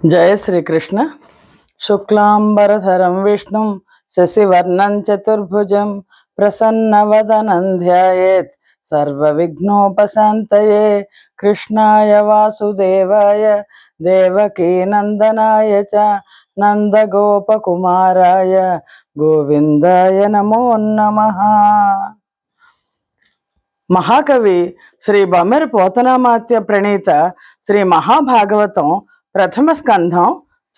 జయ శ్రీకృష్ణ. శుక్లాంబరధరం విష్ణుం శశివర్ణం చతుర్భుజం ప్రసన్నవదనం ధ్యాయేత్ సర్వవిఘ్నోపశాంతయే కృష్ణాయ వాసుదేవాయ దేవకీనందనాయ చ నందగోపకుమారాయ గోవిందాయ నమో నమ. మహాకవి శ్రీ బొమ్మెర పోతనామాత్య ప్రణీత శ్రీ మహాభాగవతం ప్రథమ స్కంధం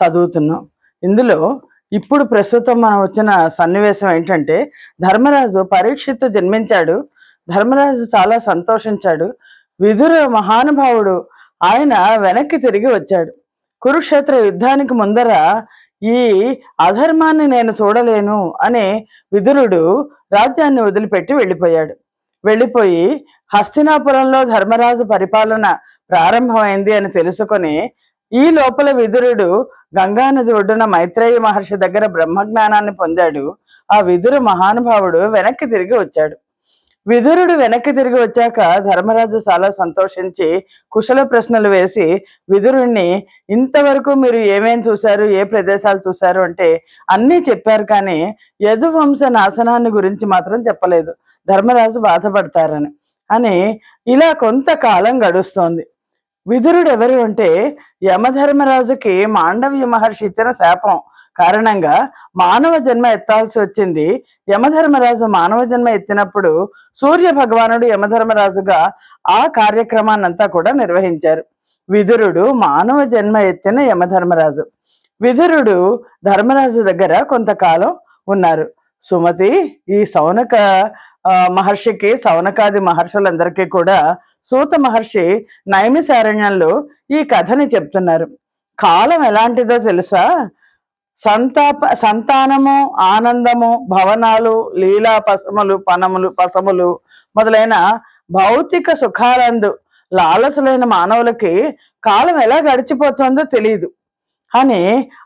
చదువుతున్నాం. ఇందులో ఇప్పుడు ప్రస్తుతం మనం వచ్చిన సన్నివేశం ఏంటంటే ధర్మరాజు పరీక్షిత్తు జన్మించాడు. ధర్మరాజు చాలా సంతోషించాడు. విధుర మహానుభావుడు ఆయన వెనక్కి తిరిగి వచ్చాడు. కురుక్షేత్ర యుద్ధానికి ముందర ఈ అధర్మాన్ని నేను చూడలేను అనే విదురుడు రాజ్యాన్ని వదిలిపెట్టి వెళ్ళిపోయాడు. వెళ్ళిపోయి హస్తినాపురంలో ధర్మరాజు పరిపాలన ప్రారంభమైంది అని తెలుసుకొని ఈ లోపల విదురుడు గంగానది ఒడ్డున మైత్రేయ మహర్షి దగ్గర బ్రహ్మజ్ఞానాన్ని పొందాడు. ఆ విదురు మహానుభావుడు వెనక్కి తిరిగి వచ్చాడు. విదురుడు వెనక్కి తిరిగి వచ్చాక ధర్మరాజు చాలా సంతోషించి కుశల ప్రశ్నలు వేసి విదురుణ్ణి ఇంతవరకు మీరు ఏమేం చూశారు ఏ ప్రదేశాలు చూశారు? అంటే అన్నీ చెప్పారు కానీ యదువంశ నాశనాన్ని గురించి మాత్రం చెప్పలేదు. ధర్మరాజు బాధపడతారని అని ఇలా కొంతకాలం గడుస్తోంది. విదురుడు ఎవరు అంటే యమధర్మరాజుకి మాండవ్య మహర్షి ఇచ్చిన శాపం కారణంగా మానవ జన్మ ఎత్తాల్సి వచ్చింది. యమధర్మరాజు మానవ జన్మ ఎత్తినప్పుడు సూర్య భగవానుడు యమధర్మరాజుగా ఆ కార్యక్రమాన్నంతా కూడా నిర్వహించారు. విదురుడు మానవ జన్మ ఎత్తిన యమధర్మరాజు. విదురుడు ధర్మరాజు దగ్గర కొంతకాలం ఉన్నారు. సుమతి ఈ సౌనక మహర్షికి సౌనకాది మహర్షులందరికీ కూడా సూత మహర్షి నైమిసారణ్యంలో ఈ కథని చెప్తున్నారు. కాలం ఎలాంటిదో తెలుసా? సంతాప సంతానము ఆనందము భవనాలు లీలా పసములు పనములు పసములు మొదలైన భౌతిక సుఖాలందు లాలసులైన మానవులకి కాలం ఎలా గడిచిపోతుందో తెలియదు అని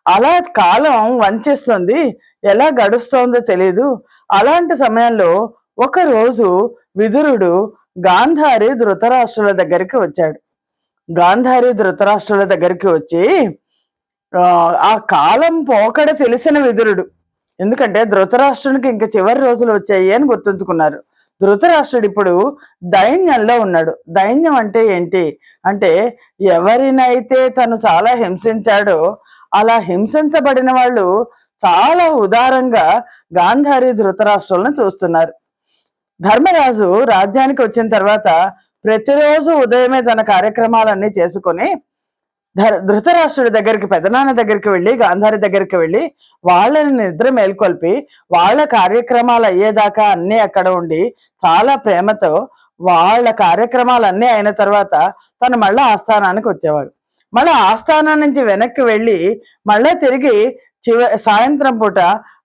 అలా కాలం వంచిస్తుంది ఎలా గడుస్తోందో తెలియదు అలాంటి సమయంలో ఒకరోజు విదురుడు గాంధారి ధృతరాష్ట్రుల దగ్గరికి వచ్చాడు. గాంధారి ధృతరాష్ట్రుల దగ్గరికి వచ్చి ఆ, కాలం పోకడ తెలిసిన విదురుడు. ఎందుకంటే ధృతరాష్ట్రునికి ఇంక చివరి రోజులు వచ్చాయి అని గుర్తుంచుకున్నారు. ధృతరాష్ట్రుడు ఇప్పుడు దైన్యంలో ఉన్నాడు. దైన్యం అంటే ఏంటి? అంటే ఎవరినైతే తను చాలా హింసించాడో అలా హింసించబడిన వాళ్ళు చాలా ఉదారంగా గాంధారి ధృతరాష్ట్రులను చూస్తున్నారు. ధర్మరాజు రాజ్యానికి వచ్చిన తర్వాత ప్రతిరోజు ఉదయమే తన కార్యక్రమాలన్నీ చేసుకొని ధృతరాష్ట్రుడి దగ్గరికి పెదనాన్న దగ్గరికి వెళ్ళి గాంధారి దగ్గరికి వెళ్ళి వాళ్ళని నిద్ర మేల్కొల్పి వాళ్ళ కార్యక్రమాలు అయ్యేదాకా అన్నీ అక్కడ ఉండి చాలా ప్రేమతో వాళ్ళ కార్యక్రమాలు అన్నీ అయిన తర్వాత తను మళ్ళీ ఆస్థానానికి వచ్చేవాడు. మళ్ళీ ఆస్థానం నుంచి వెనక్కి వెళ్ళి మళ్ళీ తిరిగి చివ సాయంత్రం పూట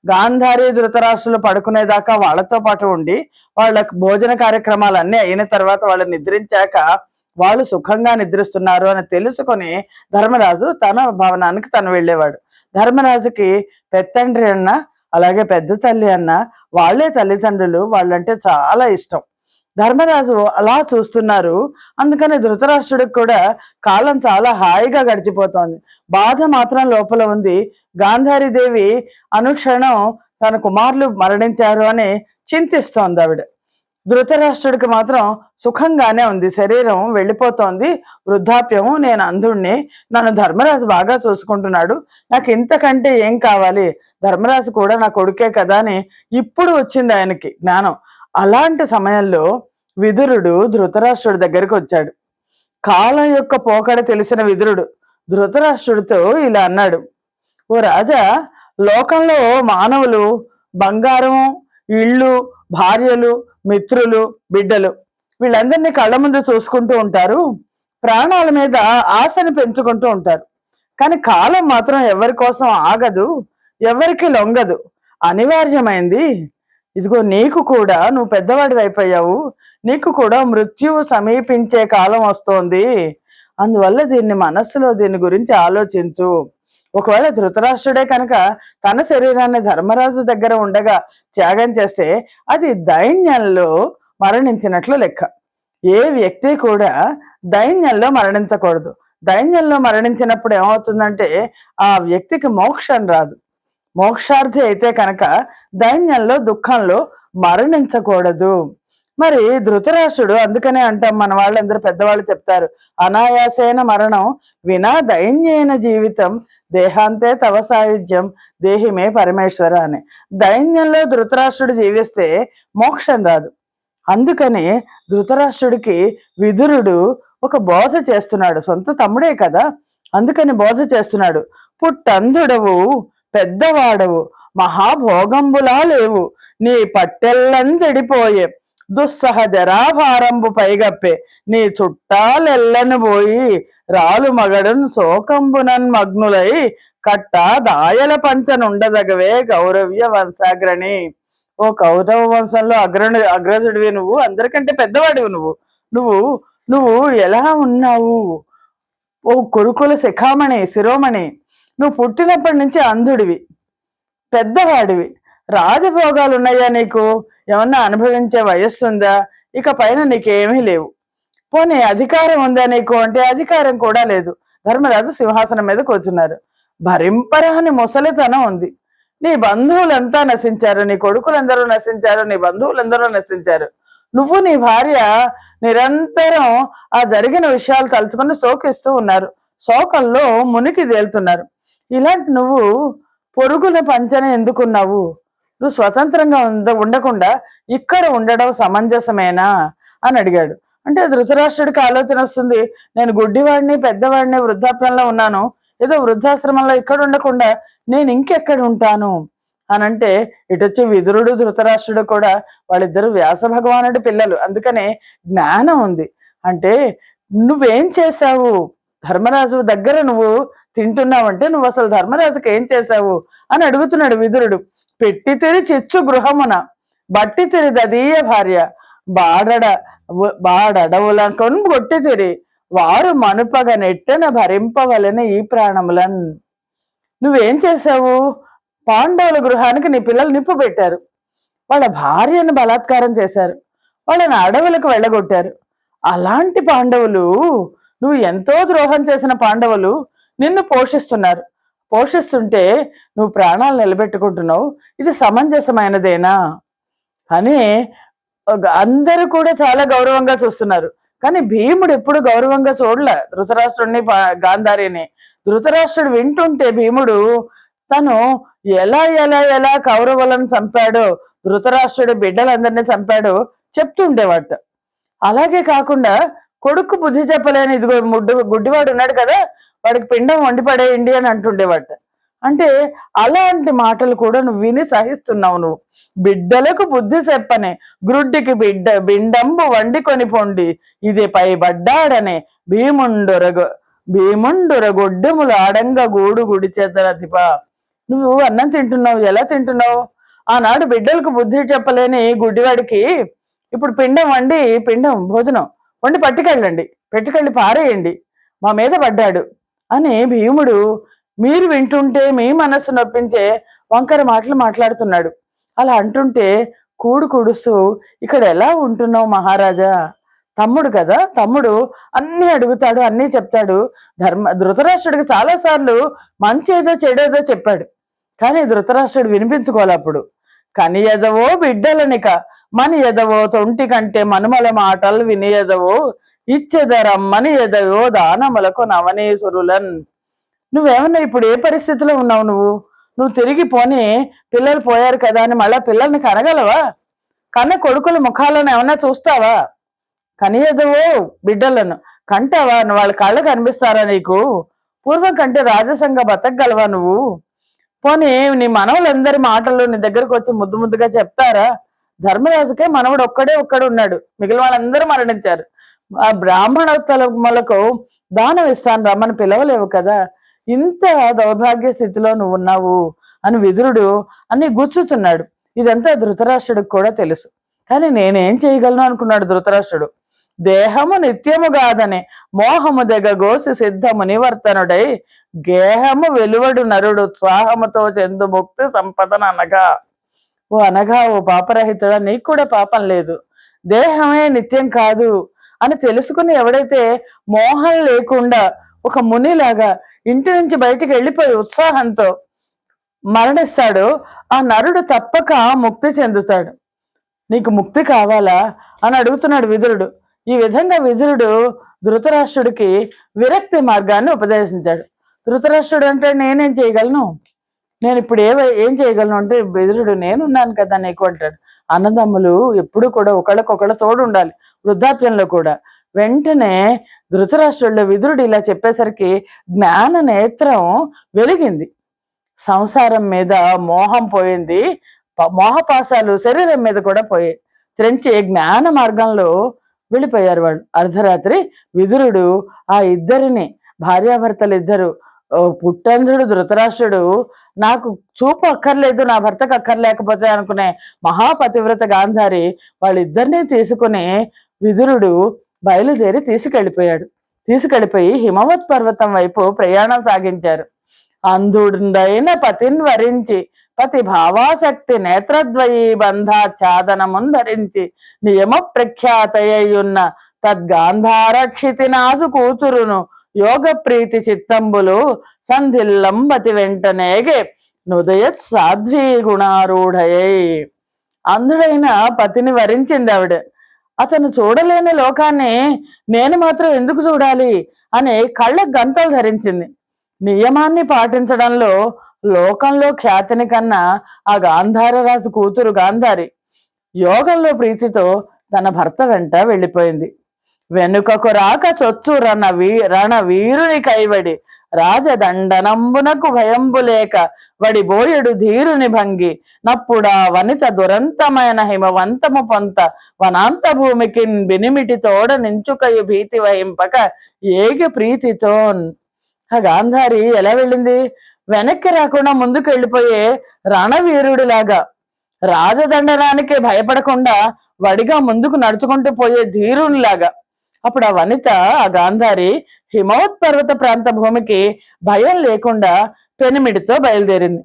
గాంధారి ధృతరాష్ట్రులు పడుకునేదాకా వాళ్ళతో పాటు ఉండి వాళ్ళకు భోజన కార్యక్రమాలు అన్నీ అయిన తర్వాత వాళ్ళు నిద్రించాక వాళ్ళు సుఖంగా నిద్రిస్తున్నారు అని తెలుసుకొని ధర్మరాజు తన భవనానికి తను వెళ్ళేవాడు. ధర్మరాజుకి పెత్తండ్రి అన్న అలాగే పెద్ద తల్లి అన్న వాళ్ళే తల్లిదండ్రులు వాళ్ళంటే చాలా ఇష్టం. ధర్మరాజు అలా చూస్తున్నారు. అందుకని ధృతరాష్ట్రుడికి కూడా కాలం చాలా హాయిగా గడిచిపోతోంది. బాధ మాత్రం లోపల ఉంది. గాంధారీదేవి అనుక్షణం తన కుమారులు మరణించారు అని చింతిస్తోంది ఆవిడ. ధృతరాష్ట్రుడికి మాత్రం సుఖంగానే ఉంది. శరీరం వెళ్ళిపోతోంది. వృద్ధాప్యం నేను అంధుణ్ణి. నన్ను ధర్మరాజు బాగా చూసుకుంటున్నాడు. నాకు ఇంతకంటే ఏం కావాలి? ధర్మరాజు కూడా నా కొడుకే కదా అని ఇప్పుడు వచ్చింది ఆయనకి జ్ఞానం. అలాంటి సమయంలో విదురుడు ధృతరాష్ట్రుడి దగ్గరికి వచ్చాడు. కాలం యొక్క పోకడ తెలిసిన విదురుడు ధృతరాష్ట్రుడితో ఇలా అన్నాడు. ఓ రాజా లోకంలో మానవులు బంగారం ఇళ్ళు భార్యలు మిత్రులు బిడ్డలు. వీళ్ళందరినీ కళ్ళ ముందు చూసుకుంటూ ఉంటారు. ప్రాణాల మీద ఆశని పెంచుకుంటూ ఉంటారు. కానీ కాలం మాత్రం ఎవరి కోసం ఆగదు ఎవరికి లొంగదు. అనివార్యమైంది. ఇదిగో నీకు కూడా నువ్వు పెద్దవాడివి అయిపోయావు. నీకు కూడా మృత్యువు సమీపించే కాలం వస్తోంది. అందువల్ల దీన్ని మనస్సులో దీని గురించి ఆలోచించు. ఒకవేళ ధృతరాష్ట్రుడే కనుక తన శరీరాన్ని ధర్మరాజు దగ్గర ఉండగా త్యాగం చేస్తే అది దైన్యంలో మరణించినట్లు లెక్క. ఏ వ్యక్తి కూడా దైన్యంలో మరణించకూడదు. దైన్యంలో మరణించినప్పుడు ఏమవుతుందంటే ఆ వ్యక్తికి మోక్షం రాదు. మోక్షార్థి అయితే కనుక దైన్యంలో దుఃఖంలో మరణించకూడదు. మరి ధృతరాష్ట్రుడు అందుకనే అంటాం మన వాళ్ళందరూ పెద్దవాళ్ళు చెప్తారు అనాయాసేన మరణం వినా దైన్యైన జీవితం దేహాంతే తవ సాయుధ్యం దేహిమే పరమేశ్వర అని. దైన్యంలో ధృతరాష్ట్రుడు జీవిస్తే మోక్షం రాదు. అందుకని ధృతరాష్ట్రుడికి విదురుడు ఒక బోధ చేస్తున్నాడు సొంత తమ్ముడే కదా అందుకని బోధ చేస్తున్నాడు. పుట్టందుడవు పెద్దవాడవు మహాభోగంబులా లేవు నీ పట్టెల్లందిడిపోయే దుస్సహ జరాభారంబు పైగప్పే. నీ చుట్టాలెల్లను పోయి రాలు మగడున్ శోకంబునన్ మగ్నులై కట్ట దాయల పంచనుండదగవే గౌరవ్య వంశాగ్రణి. ఓ కౌరవ వంశంలో అగ్రణు అగ్రజుడివి నువ్వు అందరికంటే పెద్దవాడివి నువ్వు. నువ్వు నువ్వు ఎలా ఉన్నావు? ఓ కొరుకుల శిఖామణి శిరోమణి. నువ్వు పుట్టినప్పటి నుంచి అంధుడివి పెద్దవాడివి. రాజభోగాలు ఉన్నాయా నీకు? ఏమన్నా అనుభవించే వయస్సు ఉందా ఇక పైన నీకేమీ లేవు. పోనీ అధికారం ఉందా నీకు? అంటే అధికారం కూడా లేదు. ధర్మరాజు సింహాసనం మీద కూర్చున్నారు. భరింపరాని ముసలితనం ఉంది. నీ బంధువులంతా నశించారు. నీ కొడుకులందరూ నశించారు. నీ బంధువులందరూ నశించారు. నువ్వు నీ భార్య నిరంతరం ఆ జరిగిన విషయాలు తలుచుకొని శోకిస్తూ ఉన్నారు. శోకంలో మునికి తేలుతున్నారు. ఇలాంటి నువ్వు పొరుగుల పంచన ఎందుకున్నావు? నువ్వు స్వతంత్రంగా ఉంద ఉండకుండా ఇక్కడ ఉండడం సమంజసమేనా? అని అడిగాడు. అంటే ధృతరాష్ట్రుడికి ఆలోచన వస్తుంది. నేను గుడ్డివాడిని పెద్దవాడిని వృద్ధాప్యంలో ఉన్నాను. ఏదో వృద్ధాశ్రమంలో ఇక్కడ ఉండకుండా నేను ఇంకెక్కడ ఉంటాను? అని అంటే ఇటొచ్చి విదురుడు ధృతరాష్ట్రుడు కూడా వాళ్ళిద్దరు వ్యాస భగవానుడి పిల్లలు. అందుకనే జ్ఞానం ఉంది. అంటే నువ్వేం చేశావు? ధర్మరాజు దగ్గర నువ్వు తింటున్నావంటే నువ్వు అసలు ధర్మరాజుకి ఏం చేశావు అని అడుగుతున్నాడు విదురుడు. పెట్టి తెరి చిచ్చు గృహమున. బట్టి తెరి దదీయ భార్య? బాడడ బాడడవులకొని కొట్టి తెరి. వారు మనుపగ నెట్టెన భరింపవలన ఈ ప్రాణములన్. నువ్వేం చేశావు? పాండవుల గృహానికి నీ పిల్లలు నిప్పు పెట్టారు. వాళ్ళ భార్యను బలాత్కారం చేశారు. వాళ్ళని అడవులకు వెళ్ళగొట్టారు. అలాంటి పాండవులు నువ్వు ఎంతో ద్రోహం చేసిన పాండవులు నిన్ను పోషిస్తున్నారు. పోషిస్తుంటే నువ్వు ప్రాణాలు నిలబెట్టుకుంటున్నావు. ఇది సమంజసమైనదేనా? అని అందరూ కూడా చాలా గౌరవంగా చూస్తున్నారు. కానీ భీముడు ఎప్పుడు గౌరవంగా చూడలే. ధృతరాష్ట్రుడిని గాంధారిని. ధృతరాష్ట్రుడు వింటుంటే భీముడు తను ఎలా ఎలా ఎలా కౌరవులను చంపాడో ధృతరాష్ట్రుడు బిడ్డలందరినీ చంపాడో చెప్తుండేవాట అలాగే కాకుండా కొడుకు బుద్ధి చెప్పలేని ఇదిగో ముడ్డు గుడ్డివాడు ఉన్నాడు కదా వాడికి పిండం వండి పడేయండి అని అంటుండేవాట అంటే అలాంటి మాటలు కూడా నువ్వు విని సహిస్తున్నావు నువ్వు. బిడ్డలకు బుద్ధి చెప్పనే గ్రుడ్డికి బిడ్డ బిండంబు వండి కొని పొండి ఇది పైబడ్డాడనే భీముండొరగ భీముండుర గొడ్డెములు ఆడంగ గూడు గుడి చేతరతిప నువ్వు అన్నం తింటున్నావు ఎలా తింటున్నావు? ఆనాడు బిడ్డలకు బుద్ధి చెప్పలేని గుడ్డివాడికి ఇప్పుడు పిండం వండి పిండం భోజనం వండి పట్టుకెళ్ళండి పెట్టుకెళ్ళి పారేయండి. మా మీద పడ్డాడు. అని భీముడు మీరు వింటుంటే మీ మనస్సు నొప్పించే వంకర మాటలు మాట్లాడుతున్నాడు. అలా అంటుంటే కూడు కూడుస్తూ ఇక్కడ ఎలా ఉంటున్నావు మహారాజా? తమ్ముడు కదా తమ్ముడు అన్ని అడుగుతాడు అన్ని చెప్తాడు. ధర్మ ధృతరాష్ట్రుడికి చాలాసార్లు మంచి ఏదో చెడేదో చెప్పాడు. కానీ ధృతరాష్ట్రుడు వినిపించుకోవాలి అప్పుడు. కని ఎదవో బిడ్డలనిక మన ఎదవో తొంటి కంటే మనుమల మాటలు విని ఎదవో ఇచ్చెదరమ్మని ఎదయో దానములకు నవనీసురులన్. నువ్వేమన్నా ఇప్పుడు ఏ పరిస్థితిలో ఉన్నావు నువ్వు? నువ్వు తిరిగి పోని పిల్లలు పోయారు కదా అని మళ్ళా పిల్లల్ని కనగలవా? కన్న కొడుకుల ముఖాలను ఏమన్నా చూస్తావా? కనియదవో బిడ్డలను. కంటావా? నువ్వు వాళ్ళ కళ్ళు కనిపిస్తారా నీకు? పూర్వం కంటే రాజసంగా బతకగలవా నువ్వు? పోనీ నీ మనవులందరి మాటలు నీ దగ్గరకు వచ్చి ముద్దు ముద్దుగా చెప్తారా? ధర్మరాజుకే మనవడు ఒక్కడే ఒక్కడు ఉన్నాడు మిగిలిన వాళ్ళందరూ మరణించారు. ఆ బ్రాహ్మణోత్తములకు దానం ఇస్తాను రమ్మని పిలవలేవు కదా. ఇంత దౌర్భాగ్య స్థితిలో నువ్వు ఉన్నావు అని విదురుడు అన్ని గుచ్చుతున్నాడు. ఇదంతా ధృతరాష్ట్రుడికి కూడా తెలుసు. కానీ నేనేం చేయగలను అనుకున్నాడు ధృతరాష్ట్రుడు. దేహము నిత్యము కాదని మోహము దెగగోసి సిద్ధము నివర్తనుడై గేహము వెలువడు నరుడు ఉత్సాహముతో చెందు ముక్తి సంపదన అనగా. ఓ అనగా ఓ పాపరహితుడా నీకు కూడా పాపం లేదు. దేహమే నిత్యం కాదు. అని తెలుసుకుని ఎవడైతే మోహం లేకుండా ఒక మునిలాగా ఇంటి నుంచి బయటికి వెళ్ళిపోయి ఉత్సాహంతో మరణిస్తాడు ఆ నరుడు తప్పక ముక్తి చెందుతాడు. నీకు ముక్తి కావాలా? అని అడుగుతున్నాడు విదురుడు. ఈ విధంగా విదురుడు ధృతరాష్ట్రుడికి విరక్తి మార్గాన్ని ఉపదేశించాడు. ధృతరాష్ట్రుడు అంటే నేనేం చేయగలను? నేను ఇప్పుడు ఏ ఏం చేయగలను? అంటే విదురుడు నేనున్నాను కదా నీకు అంటాడు. అన్నదమ్ములు ఎప్పుడు కూడా ఒకళ్ళకొకళ్ళ తోడు ఉండాలి వృద్ధాప్యంలో కూడా. వెంటనే ధృతరాష్ట్రుల్లో విదురుడు ఇలా చెప్పేసరికి జ్ఞాన నేత్రం వెలిగింది. సంసారం మీద మోహం పోయింది మోహపాసాలు శరీరం మీద కూడా పోయాయి. త్రెంచి జ్ఞాన మార్గంలో వెళ్ళిపోయారు వాళ్ళు. అర్ధరాత్రి విదురుడు ఆ ఇద్దరిని భార్యాభర్తలు ఇద్దరు పుట్టంధ్రుడు ధృతరాష్ట్రుడు. నాకు చూపు అక్కర్లేదు నా భర్తకు అక్కర్లేకపోతే అనుకునే మహాపతివ్రత గాంధారి వాళ్ళిద్దరినీ తీసుకుని విదురుడు బయలుదేరి తీసుకెళ్ళిపోయాడు. తీసుకెళ్ళిపోయి హిమవత్ పర్వతం వైపు ప్రయాణం సాగించారు. అంధుడైన పతిని వరించి పతి భావాసక్తి నేత్రద్వయీ బంధాఛాదనమున్ ధరించి నియమ ప్రఖ్యాతయ్యున్న తద్గాంధారక్షితి నాసు కూతురును యోగ ప్రీతి చిత్తంబులు సంధిల్లంబతి వెంటనేగే నుదయత్ సాధ్వీ గుణారూఢయై. అంధుడైన పతిని వరించింది ఆవిడ. అతను చూడలేని లోకాన్ని నేను మాత్రం ఎందుకు చూడాలి అని కళ్ళ గంతలు ధరించింది. నియమాన్ని పాటించడంలో లోకంలో ఖ్యాతిని కన్నా ఆ గాంధారరాజు కూతురు గాంధారి. యోగంలో ప్రీతితో తన భర్త వెంట వెళ్ళిపోయింది. వెనుకకు రాక చొచ్చు రణ వీ రణ వీరుని కైవడి. రాజదండనంబునకు భయంబు లేక వడి బోయుడు ధీరుని భంగి. నప్పుడా వనిత దురంతమైన హిమవంతము పొంత వనాంత భూమికి బినిమిటి తోడ నించుకయు భీతి వహింపక ఏగి ప్రీతితో ఆ గాంధారి ఎలా వెళ్ళింది? వెనక్కి రాకుండా ముందుకు వెళ్ళిపోయే రణవీరుడిలాగా. రాజదండనానికి భయపడకుండా వడిగా ముందుకు నడుచుకుంటూ పోయే ధీరునిలాగా. అప్పుడు ఆ వనిత ఆ గాంధారి హిమవత్ పర్వత ప్రాంత భూమికి భయం లేకుండా పెనిమిడితో బయలుదేరింది.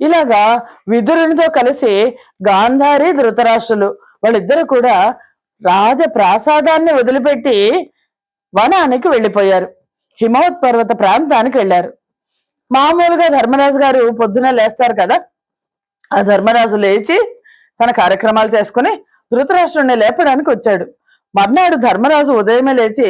ఇలాగా విదురునితో కలిసి గాంధారి ధృతరాష్ట్రులు వాళ్ళిద్దరు కూడా రాజ ప్రాసాదాన్ని వదిలిపెట్టి వనానికి వెళ్ళిపోయారు. హిమవత్ పర్వత ప్రాంతానికి వెళ్ళారు. మామూలుగా ధర్మరాజు గారు పొద్దున లేస్తారు కదా? ఆ ధర్మరాజు లేచి తన కార్యక్రమాలు చేసుకుని ధృతరాష్ట్రుణ్ణి లేపడానికి వచ్చాడు. మర్నాడు ధర్మరాజు ఉదయమే లేచి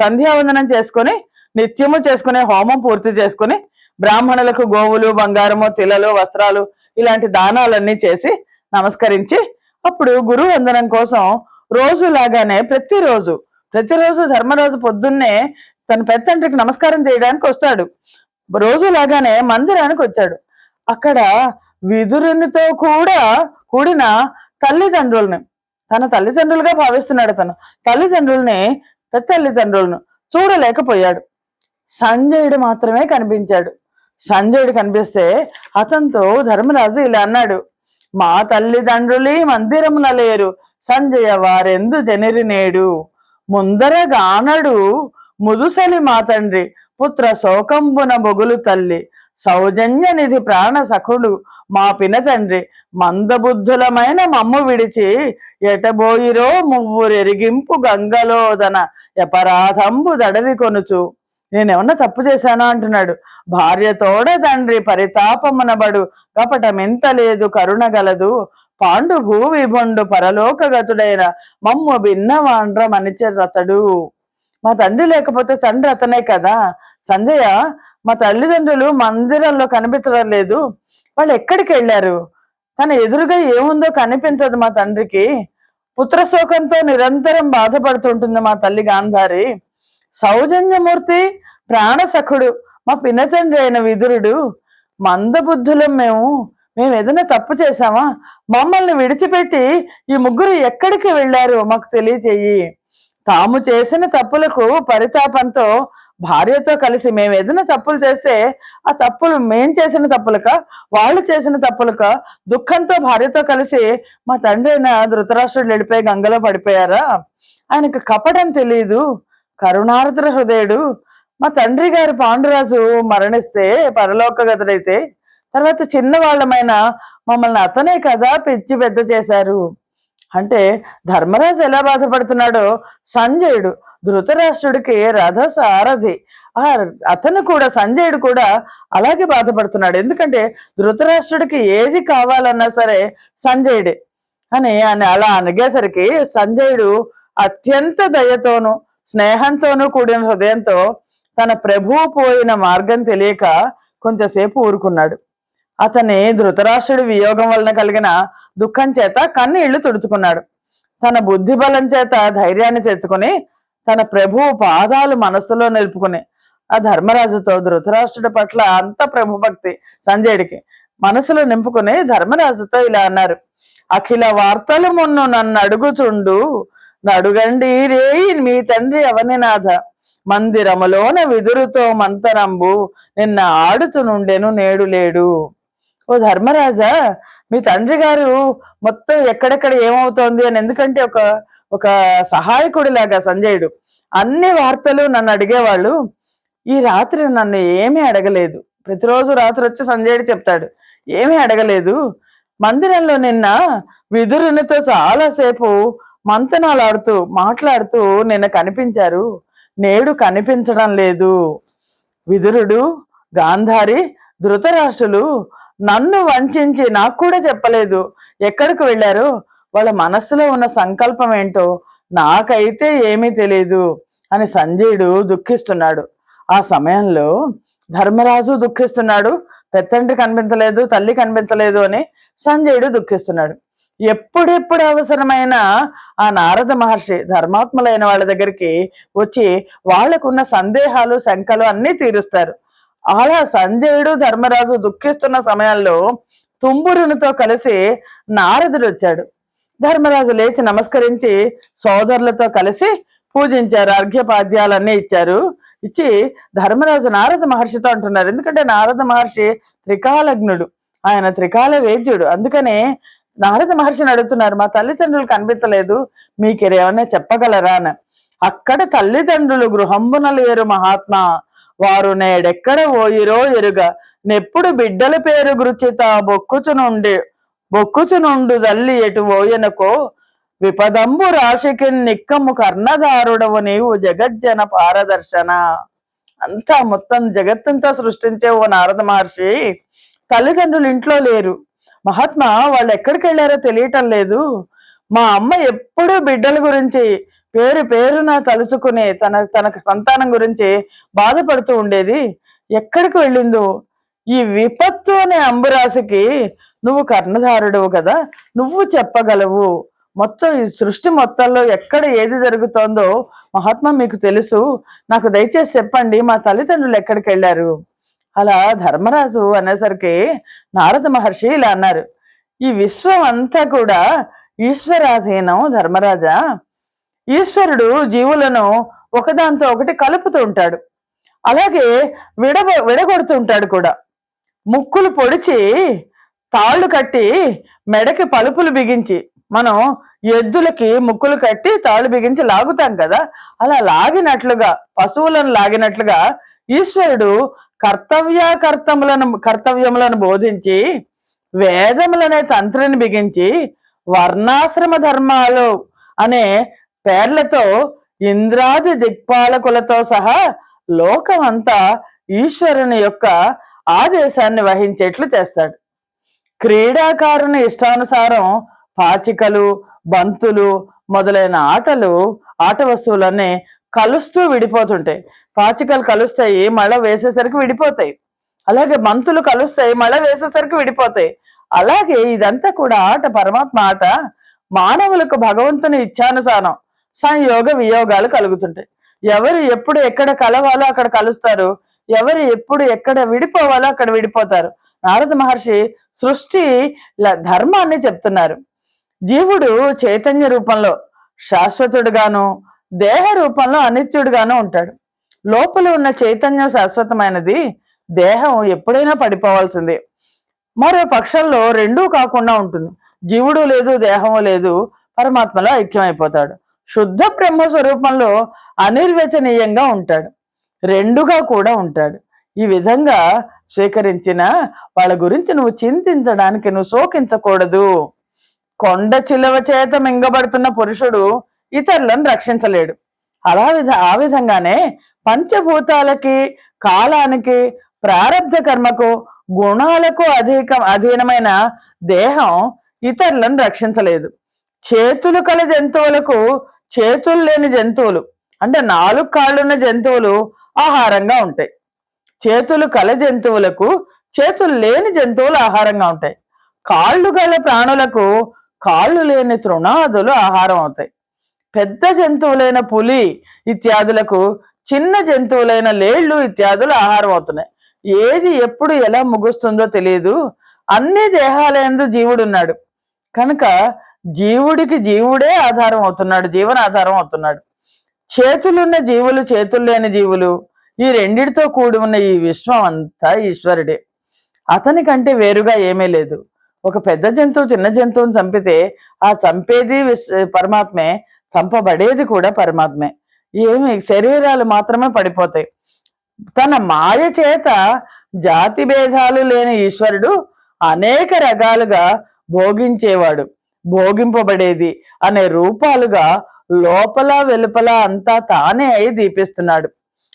సంధ్యావందనం చేసుకుని నిత్యము చేసుకునే హోమం పూర్తి చేసుకుని బ్రాహ్మణులకు గోవులు బంగారము తిలలు వస్త్రాలు ఇలాంటి దానాలన్నీ చేసి నమస్కరించి అప్పుడు గురు వందనం కోసం రోజు లాగానే ప్రతిరోజు ప్రతిరోజు ధర్మరాజు పొద్దున్నే తన పెద్దంటికి నమస్కారం చేయడానికి వస్తాడు. రోజు లాగానే మందిరానికి వచ్చాడు. అక్కడ విదురునితో కూడా కూడిన తల్లిదండ్రుల్ని తన తల్లిదండ్రులుగా భావిస్తున్నాడు తను. తల్లిదండ్రుల్ని పెద్ద తల్లిదండ్రులను చూడలేకపోయాడు. సంజయుడు మాత్రమే కనిపించాడు. సంజయుడు కనిపిస్తే అతనితో ధర్మరాజు ఇలా అన్నాడు మా తల్లిదండ్రులే మందిరమున లేరు. సంజయ వారెందు జనిరి ముందరగానడు ముందర గానడు ముదుసలి మా తండ్రి. పుత్ర శోకంబున బొగులు తల్లి. సౌజన్య నిధి ప్రాణ సఖుడు మా పిన తండ్రి మందబుద్ధులమైన మమ్ము విడిచి ఎటబోయిరో మువ్వురెరిగింపు గంగలోదన ఎపరాధంబు దడవి కొనుచు. నేనేమన్నా తప్పు చేశానా అంటున్నాడు. భార్యతోడ తండ్రి పరితాపమునబడు. కపటమెంత లేదు కరుణ గలదు. పాండు భూవిభుండు పరలోకగతుడైన మమ్ము భిన్నవాండ్ర మనిచెరతడు మా తండ్రి లేకపోతే తండ్రి అతనే కదా. సంజయ మా తల్లిదండ్రులు మందిరంలో కనిపించడం లేదు. వాళ్ళు ఎక్కడికి వెళ్ళారు తన ఎదురుగా ఏముందో కనిపించదు మా తండ్రికి. పుత్రశోకంతో నిరంతరం బాధపడుతుంటుంది మా తల్లి గాంధారి. సౌజన్యమూర్తి ప్రాణసఖుడు మా పినతండ్రి అయిన విదురుడు. మందబుద్ధులం మేము. మేము ఏదైనా తప్పు చేశామా? మమ్మల్ని విడిచిపెట్టి ఈ ముగ్గురు ఎక్కడికి వెళ్ళారు మాకు తెలియచేయి. తాము చేసిన తప్పులకు పరితాపంతో భార్యతో కలిసి మేము ఏదైనా తప్పులు చేస్తే ఆ తప్పులు మేం చేసిన తప్పులక వాళ్ళు చేసిన తప్పులక దుఃఖంతో భార్యతో కలిసి మా తండ్రి అయిన ధృతరాష్ట్రుడు వెళ్ళిపోయి గంగలో పడిపోయారా? ఆయనకు కపటం తెలియదు కరుణార్ద్ర హృదయుడు. మా తండ్రి గారు పాండురాజు మరణిస్తే పరలోకగతుడైతే తర్వాత చిన్నవాళ్ళమైన మమ్మల్ని అతనే కదా పిచ్చి పెద్ద చేశారు. అంటే ధర్మరాజు ఎలా బాధపడుతున్నాడో సంజయుడు. ధృతరాష్ట్రుడికి రథ సారథి ఆ అతను కూడా సంజయుడు కూడా అలాగే బాధపడుతున్నాడు. ఎందుకంటే ధృతరాష్ట్రుడికి ఏది కావాలన్నా సరే సంజయుడే అని అని అలా అనగేసరికి సంజయుడు అత్యంత దయతోనూ స్నేహంతోనూ కూడిన హృదయంతో తన ప్రభువు పోయిన మార్గం తెలియక కొంచెంసేపు ఊరుకున్నాడు. అతని ధృతరాష్ట్రుడి వియోగం వలన కలిగిన దుఃఖం చేత కన్నీళ్ళు తుడుచుకున్నాడు. తన బుద్ధి బలం చేత ధైర్యాన్ని తెచ్చుకుని తన ప్రభువు పాదాలు మనస్సులో నిలుపుకుని ఆ ధర్మరాజుతో ధృతరాష్ట్రుడి పట్ల అంత ప్రభుభక్తి సంజయుడికి మనసులో నింపుకుని ధర్మరాజుతో ఇలా అన్నారు అఖిల వార్తలు మున్ను నన్ను అడుగుచుండు. నడుగండి రే మీ తండ్రి అవనినాథ. మందిరములోన విదురుతో మంతరంబు నిన్న ఆడుతునుండెను నేడు లేడు. ఓ ధర్మరాజా మీ తండ్రి గారు మొత్తం ఎక్కడెక్కడ ఏమవుతోంది? అని ఎందుకంటే ఒక ఒక సహాయకుడి లాగా సంజయుడు అన్ని వార్తలు నన్ను అడిగేవాళ్ళు ఈ రాత్రి నన్ను ఏమీ అడగలేదు. ప్రతిరోజు రాత్రి వచ్చి సంజయుడు చెప్తాడు ఏమీ అడగలేదు. మందిరంలో నిన్న విదురునితో చాలాసేపు మంతనాలు ఆడుతూ మాట్లాడుతూ నిన్న కనిపించారు. నేడు కనిపించడం లేదు. విదురుడు గాంధారి ధృతరాష్ట్రులు నన్ను వంచించి నాకు కూడా చెప్పలేదు. ఎక్కడికి వెళ్ళారు? వాళ్ళ మనస్సులో ఉన్న సంకల్పం ఏంటో నాకైతే ఏమీ తెలియదు అని సంజయుడు దుఃఖిస్తున్నాడు. ఆ సమయంలో ధర్మరాజు దుఃఖిస్తున్నాడు. పెత్తండ్రి కనిపించలేదు తల్లి కనిపించలేదు అని సంజయుడు దుఃఖిస్తున్నాడు. ఎప్పుడెప్పుడు అవసరమైన ఆ నారద మహర్షి ధర్మాత్ములైన వాళ్ళ దగ్గరికి వచ్చి వాళ్ళకున్న సందేహాలు శంకలు అన్నీ తీరుస్తారు. అలా సంజయుడు ధర్మరాజు దుఃఖిస్తున్న సమయంలో తుంబురునితో కలిసి నారదుడు వచ్చాడు. ధర్మరాజు లేచి నమస్కరించి సోదరులతో కలిసి పూజించారు అర్ఘ్యపాద్యాలన్నీ ఇచ్చారు. ఇచ్చి ధర్మరాజు నారద మహర్షితో అంటున్నారు. ఎందుకంటే నారద మహర్షి త్రికాలజ్ఞుడు. ఆయన త్రికాల వేద్యుడు. అందుకనే నారద మహర్షిని అడుగుతున్నారు మా తల్లిదండ్రులు కనిపించలేదు మీకు ఏమైనా చెప్పగలరా? అని. అక్కడ తల్లిదండ్రులు గృహంబున లేరు మహాత్మా. వారు నేడెక్కడ ఓయిరో ఎరుగ. నెప్పుడు బిడ్డల పేరు గురుచిత బొక్కుచునుండే. బొక్కుచునుండు తల్లి ఎటు ఓయనకో విపదంబు రాశికి నిక్కము కర్ణధారుడవు నీవు జగజ్జన పారదర్శన. అంతా మొత్తం జగత్తంతా సృష్టించే ఓ నారద మహర్షి తల్లిదండ్రులు ఇంట్లో లేరు. మహాత్మా వాళ్ళు ఎక్కడికి వెళ్ళారో తెలియటం లేదు. మా అమ్మ ఎప్పుడూ బిడ్డల గురించి పేరు పేరున తలుచుకుని తన తన సంతానం గురించి బాధపడుతూ ఉండేది. ఎక్కడికి వెళ్ళిందో? ఈ విపత్తు అనే అంబురాశికి నువ్వు కర్ణధారుడువు కదా నువ్వు చెప్పగలవు. మొత్తం ఈ సృష్టి మొత్తంలో ఎక్కడ ఏది జరుగుతోందో మహాత్మా మీకు తెలుసు. నాకు దయచేసి చెప్పండి మా తల్లిదండ్రులు ఎక్కడికి వెళ్ళారు అలా ధర్మరాజు అనేసరికి నారద మహర్షి ఇలా అన్నారు ఈ విశ్వం అంతా కూడా ఈశ్వరాధీనం ధర్మరాజా. ఈశ్వరుడు జీవులను ఒకదాంతో ఒకటి కలుపుతూ ఉంటాడు. అలాగే విడగ విడగొడుతూ ఉంటాడు కూడా. ముక్కులు పొడిచి తాళ్ళు కట్టి మెడకి పలుపులు బిగించి మనం ఎద్దులకి ముక్కులు కట్టి తాళ్ళు బిగించి లాగుతాం కదా? అలా లాగినట్లుగా పశువులను లాగినట్లుగా ఈశ్వరుడు కర్తవ్య కర్తములను కర్తవ్యములను బోధించి వేదములనే తంత్రిని బిగించి వర్ణాశ్రమ ధర్మాలు అనే పేర్లతో ఇంద్రాది దిక్పాలకులతో సహా లోకమంతా ఈశ్వరుని యొక్క ఆదేశాన్ని వహించేట్లు చేస్తాడు. క్రీడాకారుని ఇష్టానుసారం పాచికలు బంతులు మొదలైన ఆటలు ఆట వస్తువులన్నీ కలుస్తూ విడిపోతుంటాయి. పాచికలు కలుస్తాయి మళ్ళా వేసేసరికి విడిపోతాయి. అలాగే బంతులు కలుస్తాయి మళ్ళా వేసేసరికి విడిపోతాయి. అలాగే ఇదంతా కూడా ఆట పరమాత్మ ఆట మానవులకు భగవంతుని ఇచ్చానుసారం సంయోగ వియోగాలు కలుగుతుంటాయి. ఎవరు ఎప్పుడు ఎక్కడ కలవాలో అక్కడ కలుస్తారు. ఎవరు ఎప్పుడు ఎక్కడ విడిపోవాలో అక్కడ విడిపోతారు. నారద మహర్షి సృష్టి ల- ధర్మాన్ని చెప్తున్నారు. జీవుడు చైతన్య రూపంలో శాశ్వతుడుగాను దేహ రూపంలో అనిత్యుడుగాను ఉంటాడు. లోపల ఉన్న చైతన్యం శాశ్వతమైనది దేహం ఎప్పుడైనా పడిపోవాల్సిందే. మరో పక్షంలో రెండూ కాకుండా ఉంటుంది. జీవుడు లేదు దేహము లేదు పరమాత్మలో ఐక్యమైపోతాడు. శుద్ధ బ్రహ్మ స్వరూపంలో అనిర్వచనీయంగా ఉంటాడు. రెండుగా కూడా ఉంటాడు. ఈ విధంగా స్వీకరించిన వాళ్ళ గురించి నువ్వు చింతించడానికి నువ్వు శోకించకూడదు. కొండ చిలవ చేత మింగబడుతున్న పురుషుడు ఇతరులను రక్షించలేడు. అలా విధ ఆ విధంగానే పంచభూతాలకి కాలానికి ప్రారంధ కర్మకు గుణాలకు అధిక అధీనమైన దేహం ఇతరులను రక్షించలేదు. చేతులు కల జంతువులకు చేతులు లేని జంతువులు అంటే నాలుగు కాళ్ళున్న జంతువులు ఆహారంగా ఉంటాయి. చేతులు కల జంతువులకు చేతులు లేని జంతువులు ఆహారంగా ఉంటాయి. కాళ్ళు గల ప్రాణులకు కాళ్ళు లేని తృణాదులు ఆహారం అవుతాయి. పెద్ద జంతువులైన పులి ఇత్యాదులకు చిన్న జంతువులైన లేళ్ళు ఇత్యాదులు ఆహారం అవుతున్నాయి. ఏది ఎప్పుడు ఎలా ముగుస్తుందో తెలియదు. అన్ని దేహాలందు జీవుడున్నాడు కనుక జీవుడికి జీవుడే ఆధారం అవుతున్నాడు జీవన ఆధారం అవుతున్నాడు. చేతులున్న జీవులు చేతులు లేని జీవులు ఈ రెండిటితో కూడి ఉన్న ఈ విశ్వం అంతా ఈశ్వరుడే. అతనికంటే వేరుగా ఏమీ లేదు. ఒక పెద్ద జంతువు చిన్న జంతువుని చంపితే ఆ చంపేది పరమాత్మే చంపబడేది కూడా పరమాత్మే. ఏమి శరీరాలు మాత్రమే పడిపోతాయి. తన మాయ చేత జాతి భేదాలు లేని ఈశ్వరుడు అనేక రకాలుగా భోగించేవాడు. భోగింపబడేది అనే రూపాలుగా లోపల వెలుపల అంతా తానే అయి దీపిస్తున్నాడు.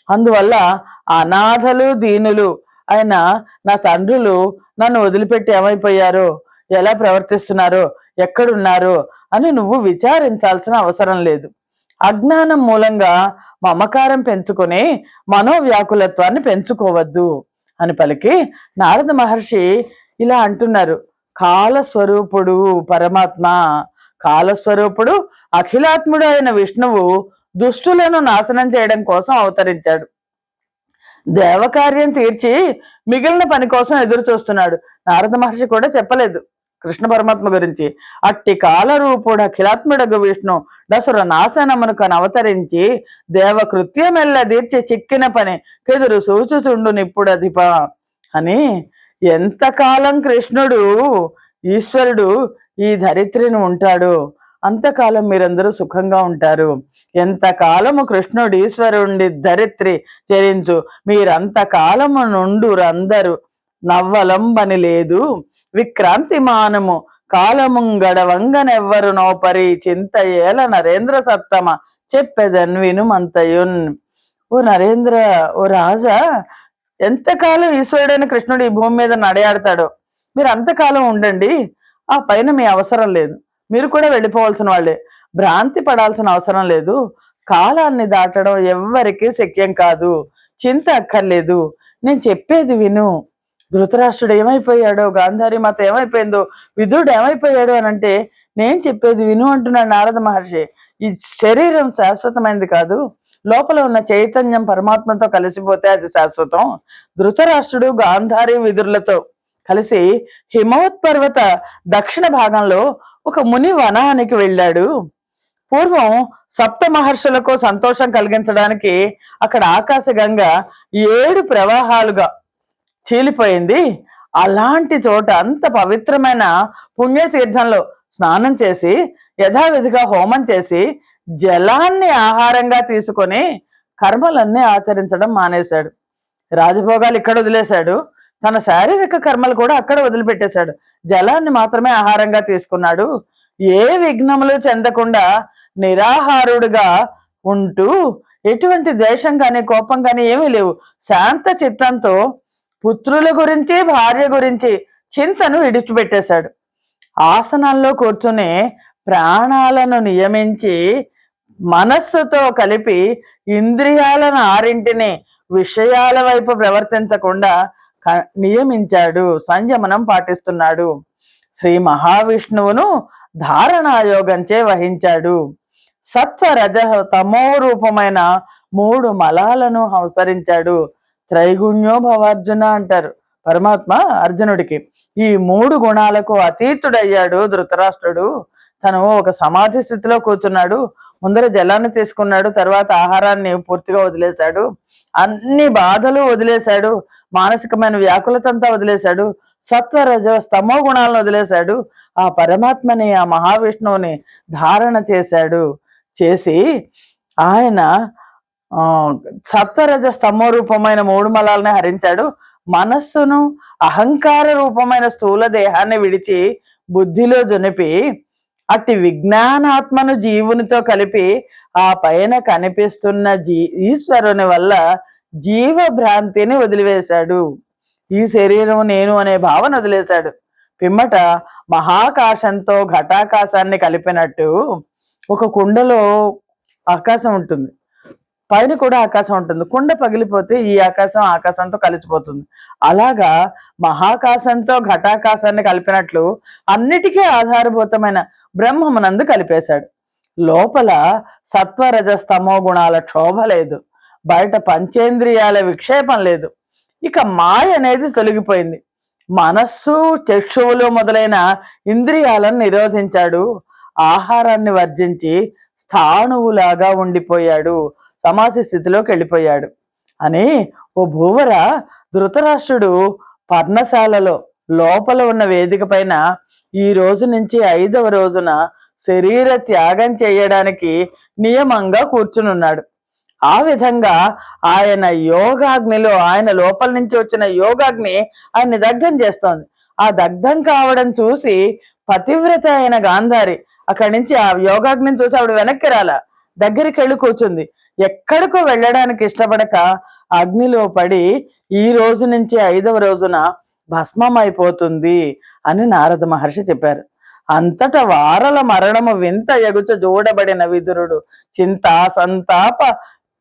అందువల్ల అనాథలు దీనులు ఆయన నా తండ్రులు నన్ను వదిలిపెట్టి ఏమైపోయారు? ఎలా ప్రవర్తిస్తున్నారో? ఎక్కడున్నారు? అని నువ్వు విచారించాల్సిన అవసరం లేదు. అజ్ఞానం మూలంగా మమకారం పెంచుకొని మనోవ్యాకులత్వాన్ని పెంచుకోవద్దు అని పలికి నారద మహర్షి ఇలా అంటున్నారు. కాలస్వరూపుడు పరమాత్మ. కాలస్వరూపుడు అఖిలాత్ముడు అయిన విష్ణువు దుష్టులను నాశనం చేయడం కోసం అవతరించాడు. దేవకార్యం తీర్చి మిగిలిన పని కోసం ఎదురు చూస్తున్నాడు. నారద మహర్షి కూడా చెప్పలేదు. కృష్ణ పరమాత్మ గురించి. అట్టి కాలరూపుడు అఖిలాత్ముడగు విష్ణు దసుర నాశనమును కనవతరించి దేవకృత్యమెల్ల తీర్చి చిక్కిన పని కెదురు సూచుచుండు నిప్పుడధిప అని ఎంతకాలం కృష్ణుడు ఈశ్వరుడు ఈ ధరిత్రిని ఉంటాడు. అంతకాలం మీరందరూ సుఖంగా ఉంటారు. ఎంతకాలము కృష్ణుడు ఈశ్వరుండి ధరిత్రి చరించు మీరంతకాలము నుండురందరూ నవ్వలంబని లేదు. విక్రాంతి మానము కాలము వంగనెవ్వరు నోపరి చింత ఏల నరేంద్ర సత్తమ చెప్పెదన్ వినుమంతయున్. ఓ నరేంద్ర ఓ రాజా ఎంతకాలం ఈశ్వరుడైన కృష్ణుడు ఈ భూమి మీద నడయాడతాడో? మీరు అంతకాలం ఉండండి. ఆ పైన మీ అవసరం లేదు. మీరు కూడా వెళ్ళిపోవాల్సిన వాళ్ళే. భ్రాంతి పడాల్సిన అవసరం లేదు. కాలాన్ని దాటడం ఎవ్వరికీ శక్యం కాదు. చింత అక్కర్లేదు. నేను చెప్పేది విను. ధృతరాష్ట్రుడు ఏమైపోయాడో గాంధారి మాత ఏమైపోయిందో విధుడు ఏమైపోయాడు అని అంటే నేను చెప్పేది విను అంటున్నాడు నారద మహర్షి. ఈ శరీరం శాశ్వతమైనది కాదు. లోపల ఉన్న చైతన్యం పరమాత్మతో కలిసిపోతే అది శాశ్వతం. ధృతరాష్ట్రుడు గాంధారి విధులతో కలిసి హిమవత్ పర్వత దక్షిణ భాగంలో ఒక ముని వనానికి వెళ్ళాడు. పూర్వం సప్త మహర్షులకు సంతోషం కలిగించడానికి అక్కడ ఆకాశగంగ ఏడు ప్రవాహాలుగా చీలిపోయింది. అలాంటి చోట అంత పవిత్రమైన పుణ్యతీర్థంలో స్నానం చేసి యథావిధిగా హోమం చేసి జలాన్ని ఆహారంగా తీసుకొని కర్మలన్నీ ఆచరించడం మానేశాడు. రాజభోగాలు ఇక్కడ వదిలేశాడు. తన శారీరక కర్మలు కూడా అక్కడ వదిలిపెట్టేశాడు. జలాన్ని మాత్రమే ఆహారంగా తీసుకున్నాడు. ఏ విఘ్నములు చెందకుండా నిరాహారుడుగా ఉంటూ ఎటువంటి ద్వేషం కానీ కోపం కానీ ఏమీ లేవు. శాంత చిత్తంతో పుత్రుల గురించి భార్య గురించి చింతను విడిచిపెట్టేశాడు. ఆసనాల్లో కూర్చుని ప్రాణాలను నియమించి మనస్సుతో కలిపి ఇంద్రియాలను ఆరింటిని విషయాల వైపు ప్రవర్తించకుండా నియమించాడు సంయమనం పాటిస్తున్నాడు. శ్రీ మహావిష్ణువును ధారణాయోగంచే వహించాడు. సత్వరజ తమో రూపమైన మూడు మలాలను అవసరించాడు. త్రైగుణ్యో భవార్జున అంటారు. పరమాత్మ అర్జునుడికి. ఈ మూడు గుణాలకు అతీతుడయ్యాడు ధృతరాష్ట్రుడు. తను ఒక సమాధి స్థితిలో కూర్చున్నాడు. ముందర జలాన్ని తీసుకున్నాడు తర్వాత ఆహారాన్ని పూర్తిగా వదిలేశాడు. అన్ని బాధలు వదిలేశాడు. మానసికమైన వ్యాకులతంతా వదిలేశాడు. సత్వ రజ స్తమో గుణాలను వదిలేశాడు. ఆ పరమాత్మని ఆ మహావిష్ణువుని ధారణ చేశాడు. చేసి ఆయన సత్వరజ స్తమో రూపమైన మూడు మలాలని హరించాడు. మనస్సును అహంకార రూపమైన స్థూల దేహాన్ని విడిచి బుద్ధిలో జొనిపి అట్టి విజ్ఞానాత్మను జీవునితో కలిపి ఆ పైన కనిపిస్తున్న జీ ఈశ్వరుని వల్ల జీవభ్రాంతిని వదిలివేశాడు. ఈ శరీరం నేను అనే భావన వదిలేశాడు. పిమ్మట మహాకాశంతో ఘటాకాశాన్ని కలిపినట్టు ఒక కుండలో ఆకాశం ఉంటుంది. పైన కూడా ఆకాశం ఉంటుంది. కుండ పగిలిపోతే ఈ ఆకాశం ఆకాశంతో కలిసిపోతుంది. అలాగా మహాకాశంతో ఘటాకాశాన్ని కలిపినట్లు అన్నిటికీ ఆధారభూతమైన బ్రహ్మమునందు కలిపేశాడు. లోపల సత్వరజస్తమో గుణాల క్షోభ లేదు. బయట పంచేంద్రియాల విక్షేపం లేదు. ఇక మాయ అనేది తొలగిపోయింది. మనస్సు చక్షువులు మొదలైన ఇంద్రియాలను నిరోధించాడు. ఆహారాన్ని వర్జించి స్థాణువులాగా ఉండిపోయాడు. సమాధి స్థితిలోకి వెళ్ళిపోయాడు. అని ఓ భూవర ధృతరాష్ట్రుడు పర్ణశాలలో లోపల ఉన్న వేదిక పైన ఈ రోజు నుంచి ఐదవ రోజున శరీర త్యాగం చేయడానికి నియమంగా కూర్చునున్నాడు. ఆ విధంగా ఆయన యోగాగ్నిలో ఆయన లోపల నుంచి వచ్చిన యోగాగ్ని ఆయన్ని దగ్ధం చేస్తోంది. ఆ దగ్ధం కావడం చూసి పతివ్రత అయిన గాంధారి అక్కడి నుంచి ఆ యోగాగ్నిని చూసి ఆవిడ వెనక్కి రాల దగ్గరికి వెళ్ళి కూర్చుంది. ఎక్కడికో వెళ్ళడానికి ఇష్టపడక అగ్నిలో పడి ఈ రోజు నుంచి ఐదవ రోజున భస్మం అయిపోతుంది అని నారద మహర్షి చెప్పారు. అంతట వారల మరణము వింత ఎగుచ చూడబడిన విదురుడు చింత సంతాప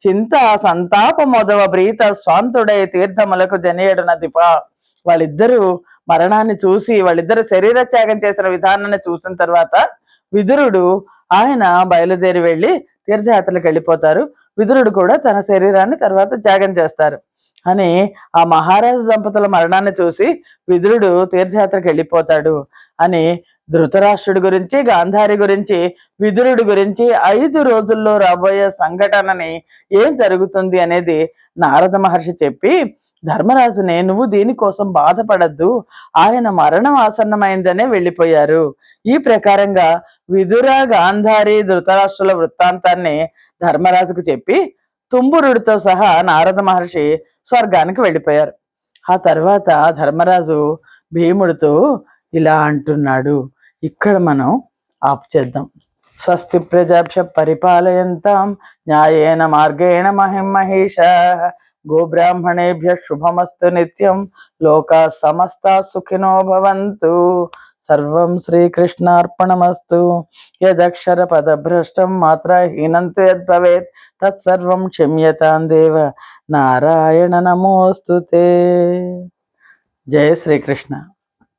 చింత సంతాప మొదవ ప్రీత స్వాంతుడై తీర్థములకు జనేయుడున దిప వాళ్ళిద్దరూ మరణాన్ని చూసి వాళ్ళిద్దరు శరీర త్యాగం చేసిన విధానాన్ని చూసిన తర్వాత విదురుడు ఆయన బయలుదేరి వెళ్ళి తీర్థయాత్రలకు వెళ్ళిపోతారు. విదురుడు కూడా తన శరీరాన్ని తర్వాత త్యాగం చేస్తారు. అని ఆ మహారాజు దంపతుల మరణాన్ని చూసి విదురుడు తీర్థయాత్రకు వెళ్ళిపోతాడు అని ధృతరాష్ట్రుడి గురించి గాంధారి గురించి విదురుడి గురించి ఐదు రోజుల్లో రాబోయే సంఘటనని ఏం జరుగుతుంది అనేది నారద మహర్షి చెప్పి ధర్మరాజునే నువ్వు దీనికోసం బాధపడద్దు ఆయన మరణం ఆసన్నమైందనే వెళ్ళిపోయారు. ఈ ప్రకారంగా విదుర గాంధారి ధృతరాష్ట్రుల వృత్తాంతాన్ని ధర్మరాజుకు చెప్పి తుంబురుడితో సహా నారద మహర్షి స్వర్గానికి వెళ్ళిపోయారు. ఆ తర్వాత ధర్మరాజు భీముడితో ఇలా అంటున్నాడు ఇక్కడ మనం ఆపు చేద్దాం. స్వస్తి ప్రజాభ్య పరిపాలయంతాం న్యాయేన మార్గేణ మహిం మహేష గోబ్రాహ్మణేభ్య శుభమస్తు నిత్యం లోకా సమస్త సుఖినో భవంతు సర్వం శ్రీకృష్ణార్పణమస్తు. యదక్షర పదభ్రష్టం మాత్రహీనంతు యద్భవేత్ తత్సర్వం క్షమ్యతాం దేవ నారాయణ నమోస్తు జయ శ్రీకృష్ణ.